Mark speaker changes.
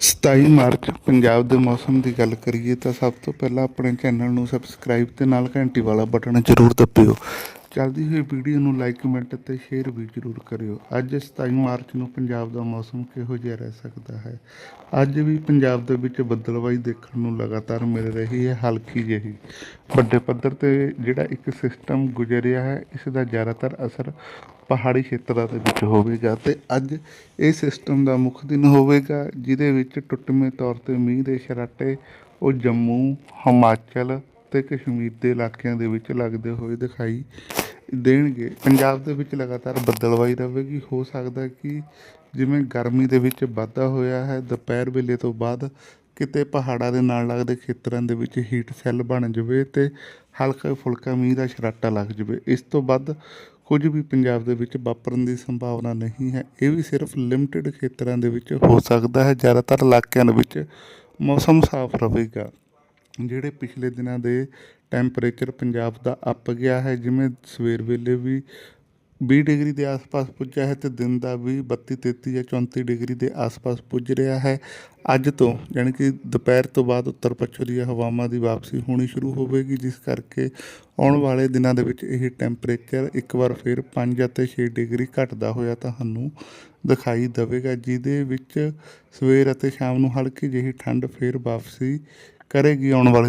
Speaker 1: 27 March Punjab ਦੇ ਮੌਸਮ ਦੀ ਗੱਲ ਕਰੀਏ ਤਾਂ ਸਭ ਤੋਂ ਪਹਿਲਾਂ ਆਪਣੇ ਚੈਨਲ ਨੂੰ ਸਬਸਕ੍ਰਾਈਬ ਤੇ ਨਾਲ ਘੰਟੀ ਵਾਲਾ ਬਟਨ ਜ਼ਰੂਰ ਦਬਿਓ। ਚੱਲਦੀ ਹੋਈ ਵੀਡੀਓ ਨੂੰ ਲਾਈਕ ਕਮੈਂਟ ਅਤੇ ਸ਼ੇਅਰ ਵੀ ਜ਼ਰੂਰ ਕਰਿਓ। ਅੱਜ 27 ਮਾਰਚ ਨੂੰ ਪੰਜਾਬ ਦਾ ਮੌਸਮ ਕਿਹੋ ਜਿਹਾ ਰਹਿ ਸਕਦਾ ਹੈ? ਅੱਜ ਵੀ ਪੰਜਾਬ ਦੇ ਵਿੱਚ ਬੱਦਲਵਾਈ ਦੇਖਣ ਨੂੰ ਲਗਾਤਾਰ ਮਿਲ ਰਹੀ ਹੈ, ਹਲਕੀ ਜਿਹੀ। ਵੱਡੇ ਪੱਧਰ ਤੇ ਜਿਹੜਾ ਇੱਕ ਸਿਸਟਮ ਗੁਜ਼ਰਿਆ ਹੈ, ਇਸ ਦਾ ਜ਼ਿਆਦਾਤਰ ਅਸਰ ਪਹਾੜੀ ਖੇਤਰਾਂ ਦੇ ਵਿੱਚ ਹੋਵੇਗਾ ਤੇ ਅੱਜ ਇਹ ਸਿਸਟਮ ਦਾ ਮੁੱਖ ਦਿਨ ਹੋਵੇਗਾ, ਜਿਹਦੇ ਵਿੱਚ ਟੁੱਟਵੇਂ ਤੌਰ ਤੇ ਮੀਂਹ ਦੇ ਸ਼ਰਾਟੇ ਉਹ ਜੰਮੂ, ਹਿਮਾਚਲ ਤੇ ਕਸ਼ਮੀਰ ਦੇ ਇਲਾਕਿਆਂ ਦੇ ਵਿੱਚ ਲੱਗਦੇ ਹੋਏ ਦਿਖਾਈ ਦੇਣਗੇ। ਪੰਜਾਬ ਦੇ ਵਿੱਚ ਲਗਾਤਾਰ ਬੱਦਲਵਾਈ ਰਹੇਗੀ। ਹੋ ਸਕਦਾ ਕਿ ਜਿਵੇਂ ਗਰਮੀ ਦੇ ਵਿੱਚ ਵਾਧਾ ਹੋਇਆ ਹੈ, ਦੁਪਹਿਰ ਵੇਲੇ ਤੋਂ ਬਾਅਦ ਕਿਤੇ ਪਹਾੜਾਂ ਦੇ ਨਾਲ ਲੱਗਦੇ ਖੇਤਰਾਂ ਦੇ ਵਿੱਚ ਹੀਟ ਸੈੱਲ ਬਣ ਜਾਵੇ ਤੇ ਹਲਕਾ ਫੁਲਕਾ ਮੀਂਹ ਦਾ ਛਰਾਟਾ ਲੱਗ ਜਾਵੇ। ਇਸ ਤੋਂ ਵੱਧ ਕੁਝ ਵੀ ਪੰਜਾਬ ਦੇ ਵਿੱਚ ਵਾਪਰਨ ਦੀ ਸੰਭਾਵਨਾ ਨਹੀਂ ਹੈ। ਇਹ ਵੀ ਸਿਰਫ ਲਿਮਟਿਡ ਖੇਤਰਾਂ ਦੇ ਵਿੱਚ ਹੋ ਸਕਦਾ ਹੈ। ਜ਼ਿਆਦਾਤਰ ਇਲਾਕਿਆਂ ਦੇ ਵਿੱਚ ਮੌਸਮ ਸਾਫ਼ ਰਹੇਗਾ। ਜਿਹੜੇ ਪਿਛਲੇ ਦਿਨਾਂ ਦੇ ਟੈਂਪਰੇਚਰ ਪੰਜਾਬ ਦਾ ਅੱਪ ਗਿਆ ਹੈ ਜਿਵੇਂ ਸਵੇਰ ਵੇਲੇ ਵੀ 20 ਡਿਗਰੀ ਦੇ ਆਸ-ਪਾਸ ਪੁੱਜਿਆ ਹੈ ਤੇ ਦਿਨ ਦਾ ਵੀ 32 33 ਜਾਂ 34 ਡਿਗਰੀ ਦੇ ਆਸ-ਪਾਸ ਪੁੱਜ ਰਿਹਾ ਹੈ। ਅੱਜ ਤੋਂ ਯਾਨੀ ਕਿ ਦੁਪਹਿਰ ਤੋਂ ਬਾਅਦ ਉੱਤਰ ਪੱਛਮੀ ਹਵਾਵਾਂ ਦੀ ਵਾਪਸੀ ਹੋਣੀ ਸ਼ੁਰੂ ਹੋਵੇਗੀ, ਜਿਸ ਕਰਕੇ ਆਉਣ ਵਾਲੇ ਦਿਨਾਂ ਦੇ ਵਿੱਚ ਇਹ ਟੈਂਪਰੇਚਰ ਇੱਕ ਵਾਰ ਫਿਰ 5 ਅਤੇ 6 ਡਿਗਰੀ ਘਟਦਾ ਹੋਇਆ ਤੁਹਾਨੂੰ ਦਿਖਾਈ ਦੇਵੇਗਾ, ਜਿਹਦੇ ਵਿੱਚ ਸਵੇਰ ਅਤੇ ਸ਼ਾਮ ਨੂੰ ਹਲਕੀ ਜਿਹੀ ਠੰਡ ਫਿਰ ਵਾਪਸੀ ਕਰੇਗੀ ਆਉਣ ਵਾਲੇ